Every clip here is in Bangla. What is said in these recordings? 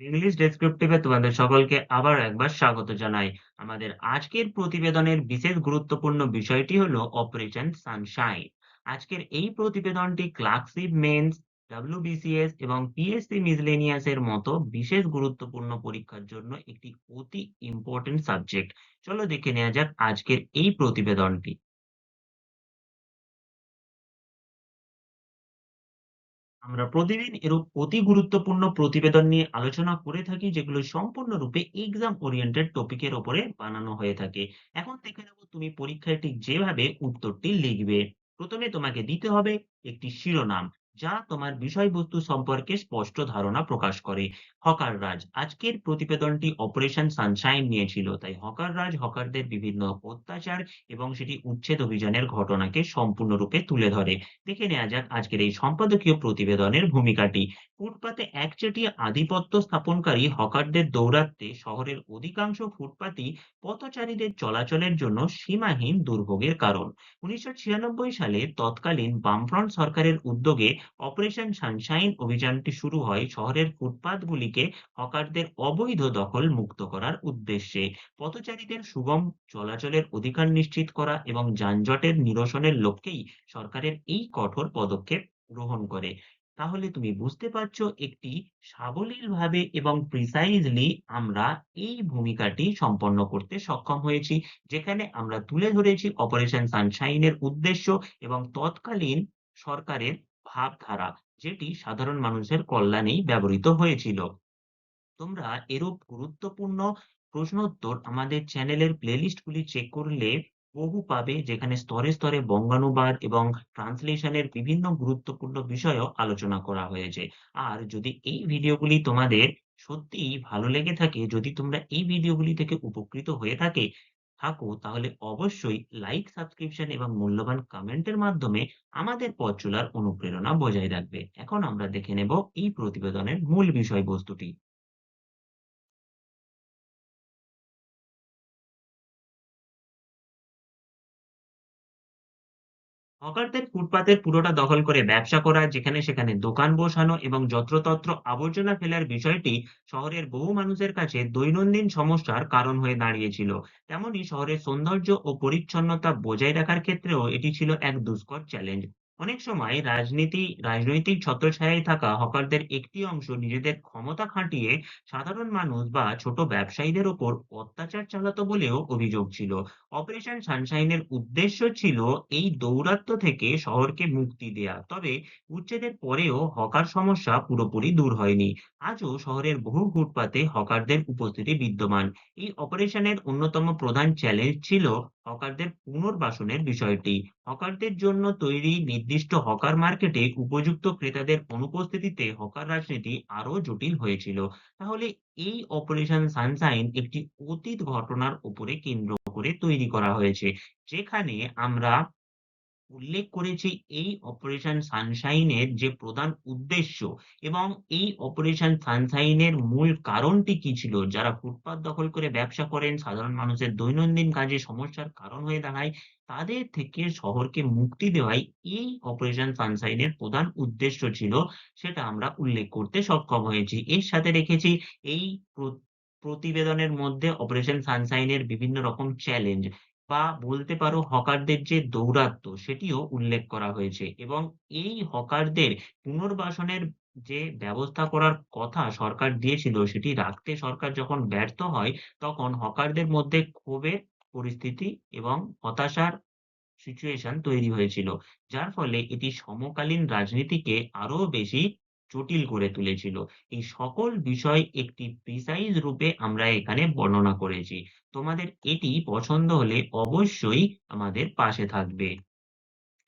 ইংলিশ ডেসক্রিপটিভে তোমাদের সকলকে আবার একবার স্বাগত জানাই। আমাদের আজকের প্রতিবেদনের বিশেষ গুরুত্বপূর্ণ বিষয়টি হলো অপারেশন সানশাইন আজকের এই প্রতিবেদনটি ক্লার্কশিপ মেন্স ডাব্লিউবিসিএস এবং পিএসসি মিসলেনিয়াস এর মতো বিশেষ গুরুত্বপূর্ণ পরীক্ষার জন্য একটি অতি ইম্পর্টেন্ট সাবজেক্ট চলো দেখে নেওয়া যাক আজকের এই প্রতিবেদনটি। আমরা প্রতিদিন এরূপ অতি গুরুত্বপূর্ণ প্রতিবেদন নিয়ে আলোচনা করে থাকি, যেগুলো সম্পূর্ণরূপে এক্সাম ওরিয়েন্টেড টপিকের ওপরে বানানো হয়ে থাকে। এখন দেখে নেব তুমি পরীক্ষায় ঠিক যেভাবে উত্তরটি লিখবে। প্রথমে তোমাকে দিতে হবে একটি শিরোনাম। যা তোমার বিষয়বস্তু সম্পর্কে স্পষ্ট ধারণা প্রকাশ করে। হকার রাজ, আজকের প্রতিবেদনটি অপারেশন সানশাইন নিয়েছিল। তাই হকার রাজ, হকারদের বিভিন্ন অত্যাচার এবং সেটি উচ্ছেদ অভিযানের ঘটনাকে সম্পূর্ণরূপে তুলে ধরে। দেখে নেওয়া যাক আজকের এই সম্পাদকীয় প্রতিবেদনের ভূমিকাটি। ফুটপাতে একচেটিয়া আধিপত্য স্থাপনকারী হকারদের দৌরাত্মে শহরের অধিকাংশ ফুটপাতই পথচারীদের চলাচলের জন্য সীমাহীন দুর্ভোগের কারণ। উনিশশো ছিয়ানব্বই সালে তৎকালীন বামফ্রন্ট সরকারের উদ্যোগে অপারেশন সানশাইন অভিযানটি শুরু হয় শহরের ফুটপাতগুলিকে হকারদের অবৈধ দখল মুক্ত করার উদ্দেশ্যে। পথচারীদের সুগম চলাচলের অধিকার নিশ্চিত করা এবং যানজটের নিরসনের লক্ষ্যেই সরকারের এই কঠোর পদক্ষেপ গ্রহণ করে। তাহলে তুমি বুঝতে পারছ একটি সাবলীলভাবে এবং প্রিসাইজলি আমরা এই ভূমিকাটি সম্পন্ন করতে সক্ষম হয়েছি, যেখানে আমরা তুলে ধরেছি অপারেশন সানশাইনের উদ্দেশ্য এবং তৎকালীন সরকারের ভাবধারা যেটি সাধারণ মানুষের কল্যাণেই ব্যবহৃত হয়েছিল। তোমরা এরূপ গুরুত্বপূর্ণ প্রশ্নোত্তর আমাদের চ্যানেলের প্লেলিস্ট গুলি চেক করলে বহু পাবে যেখানে স্তরে স্তরে বঙ্গানুবাদ এবং ট্রান্সলেশনের বিভিন্ন গুরুত্বপূর্ণ বিষয়ও আলোচনা করা হয়েছে। আর যদি এই ভিডিওগুলি তোমাদের সত্যিই ভালো লেগে থাকে, যদি তোমরা এই ভিডিওগুলি থেকে উপকৃত হয়ে থাকে থাকো, তাহলে অবশ্যই লাইক সাবস্ক্রিপশন এবং মূল্যবান কমেন্টের মাধ্যমে আমাদের পথ চলার অনুপ্রেরণা বজায় রাখবে। এখন আমরা দেখে নেব এই প্রতিবেদনের মূল বিষয়বস্তুটি। হকারদের ফুটপাতের পুরোটা দখল করে ব্যবসা করা, যেখানে সেখানে দোকান বসানো এবং যত্রতত্র আবর্জনা ফেলার বিষয়টি শহরের বহু মানুষের কাছে দৈনন্দিন সমস্যার কারণ হয়ে দাঁড়িয়েছিল। তেমনি শহরের সৌন্দর্য ও পরিচ্ছন্নতা বজায় রাখার ক্ষেত্রেও এটি ছিল এক দুষ্কর চ্যালেঞ্জ অনেক সময় রাজনীতি, রাজনৈতিক ছত্রছায়ায় থাকা হকারদের একটি অংশ নিজেদের ক্ষমতা খাটিয়ে সাধারণ মানুষ বা ছোট ব্যবসায়ীদের ওপর অত্যাচার চালাতো বলেও অভিযোগ ছিল। অপারেশন সানশাইনের উদ্দেশ্য ছিল এই দৌরাত্ম্য থেকে শহরকে মুক্তি দেয়া। তবে উচ্ছেদের পরেও হকার সমস্যা পুরোপুরি দূর হয়নি। আজও শহরের বহু ফুটপাতে হকারদের উপস্থিতি বিদ্যমান। এই অপারেশনের অন্যতম প্রধান চ্যালেঞ্জ ছিল হকারদের পুনর্বাসনের বিষয়টি। হকারদের জন্য তৈরি নির্দিষ্ট হকার মার্কেটে উপযুক্ত ক্রেতাদের অনুপস্থিতিতে হকার রাজনীতি আরও জটিল হয়েছিল। তাহলে এই অপারেশন সানশাইন একটি অতীত ঘটনার উপরে কেন্দ্র করে তৈরি করা হয়েছে, যেখানে আমরা উল্লেখ করেছি এই অপারেশন সানশাইনের যে প্রধান উদ্দেশ্য এবং এই অপারেশন সানশাইনের মূল কারণটি কি ছিল? যারা ফুটপাত দখল করে ব্যবসা করেন, সাধারণ মানুষের দৈনন্দিন কাজে সমস্যার কারণ হয়ে দাঁড়ায়, তাদের থেকে শহরকে মুক্তি দেওয়াই এই অপারেশন সানশাইনের প্রধান উদ্দেশ্য ছিল, সেটা আমরা উল্লেখ করতে সক্ষম হয়েছি। এর সাথে রেখেছি এই প্রতিবেদনের মধ্যে অপারেশন সানশাইনের বিভিন্ন রকম চ্যালেঞ্জ বা বলতে পারো হকারদের যে দৌরাত্ম্য সেটিও উল্লেখ করা হয়েছে। এবং এই হকারদের পুনর্বাসনের যে ব্যবস্থা করার কথা সরকার দিয়েছিল, সেটি রাখতে সরকার যখন ব্যর্থ হয়, তখন হকারদের মধ্যে ক্ষোভের পরিস্থিতি এবং হতাশার সিচুয়েশন তৈরি হয়েছিল। যার ফলে এটি সমকালীন রাজনীতিকে আরও বেশি জটিল করে তুলেছিল। এই সকল বিষয় একটি প্রিসাইজ রূপে আমরা এখানে বর্ণনা করেছি। তোমাদের এটি পছন্দ হলে অবশ্যই আমাদের পাশে থাকবে।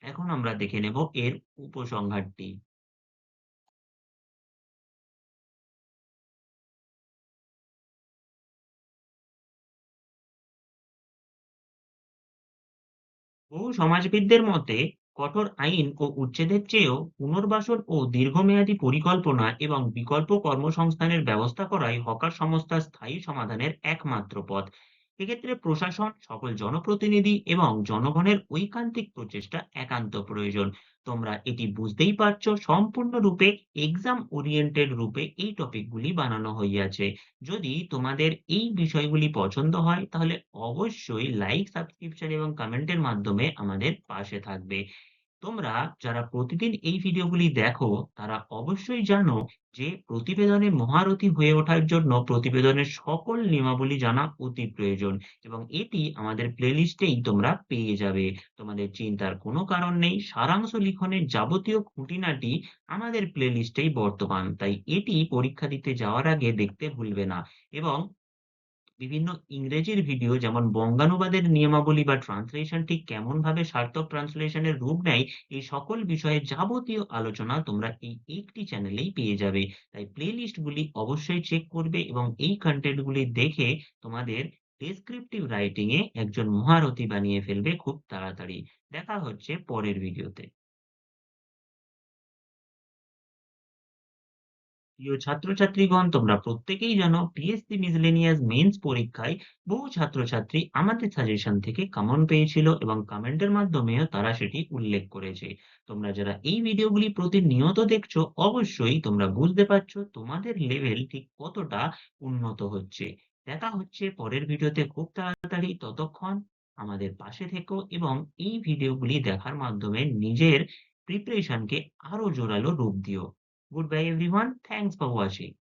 এখন আমরা দেখে নেব এর উপসংহারটি। বহু সমাজবিদদের মতে কঠোর আইন ও উচ্ছেদের চেয়েও পুনর্বাসন ও দীর্ঘমেয়াদী পরিকল্পনা এবং বিকল্প কর্মসংস্থানের ব্যবস্থা করাই হকার সংস্থার স্থায়ী সমাধানের একমাত্র পথ। সেক্ষেত্রে প্রশাসন, সকল জনপ্রতিনিধি এবং জনগণের ঐকান্তিক প্রচেষ্টা একান্ত প্রয়োজন। তোমরা এটি বুঝতেই পারছ সম্পূর্ণরূপে এক্সাম ওরিয়েন্টেড রূপে এই টপিকগুলি বানানো হইয়াছে। যদি তোমাদের এই বিষয়গুলি পছন্দ হয় তাহলে অবশ্যই লাইক, সাবস্ক্রিপশন এবং কমেন্টের মাধ্যমে আমাদের পাশে থাকবে। তোমরা যারা প্রতিদিন এই ভিডিওগুলি দেখো, তারা অবশ্যই জানো যে প্রতিবেদনে মহারথী হয়ে ওঠার জন্য প্রতিবেদনের সকল নিয়মাবলী জানা অতি প্রয়োজন এবং এটি আমাদের প্লেলিস্টেই তোমরা পেয়ে যাবে। তোমাদের চিন্তার কোনো কারণ নেই, সারাংশ লিখনের যাবতীয় খুঁটিনাটি আমাদের প্লেলিস্টেই বর্তমান, তাই এটি পরীক্ষা দিতে যাওয়ার আগে দেখতে ভুলবে না এবং বিভিন্ন ইংরেজির ভিডিও যেমন বঙ্গানুবাদের নিয়মাবলী বা ট্রান্সলেশন ঠিক কেমন ভাবে সার্থক ট্রান্সলেশনের রূপ নেয়, এই সকল বিষয়ে যাবতীয় আলোচনা তোমরা এই একটি চ্যানেলেই পেয়ে যাবে। তাই প্লে লিস্টগুলি অবশ্যই চেক করবে এবং এই কন্টেন্টগুলি দেখে তোমাদের ডেসক্রিপটিভ রাইটিং এ একজন মহারথী বানিয়ে ফেলবে খুব তাড়াতাড়ি। দেখা হচ্ছে পরের ভিডিওতে প্রিয় ছাত্রছাত্রীগণ, তোমরা প্রত্যেকেই জানো পিএসসি মিসলেনিয়াস মেন্স পরীক্ষায় বহু ছাত্রছাত্রী আমাদের সাজেশন থেকে কমন পেয়েছিল এবং কমেন্টের মাধ্যমেও তারা সেটি উল্লেখ করেছে। তোমরা যারা এই ভিডিওগুলি প্রতিনিয়ত দেখছ, অবশ্যই তোমরা বুঝতে পারছ তোমাদের লেভেল ঠিক কতটা উন্নত হচ্ছে। দেখা হচ্ছে পরের ভিডিওতে খুব তাড়াতাড়ি। ততক্ষণ আমাদের পাশে থেকো এবং এই ভিডিওগুলি দেখার মাধ্যমে নিজের প্রিপারেশনকে আরও জোরালো রূপ দিও। Goodbye everyone. Thanks for watching.